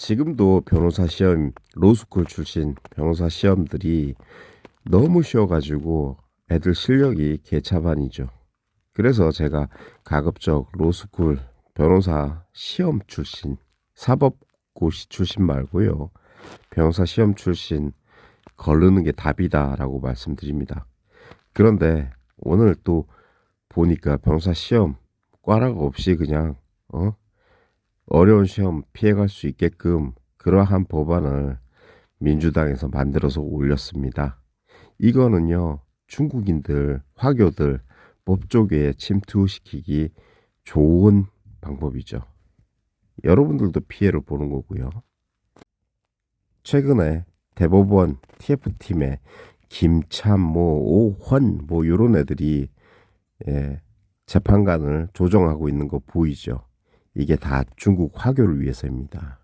지금도 변호사 시험 로스쿨 출신 변호사 시험들이 너무 쉬워가지고 애들 실력이 개차반이죠. 그래서 제가 가급적 로스쿨 변호사 시험 출신 사법고시 출신 말고요. 변호사 시험 출신 거르는 게 답이다라고 말씀드립니다. 그런데 오늘 또 보니까 변호사 시험 꽈락 없이 그냥 어 어려운 시험 피해갈 수 있게끔 그러한 법안을 민주당에서 만들어서 올렸습니다. 이거는요 중국인들 화교들 법조계에 침투시키기 좋은 방법이죠. 여러분들도 피해를 보는 거고요. 최근에 대법원 TF팀의 뭐 오헌, 뭐 요런 애들이 예, 재판관을 조정하고 있는 거 보이죠. 이게 다 중국 화교를 위해서입니다.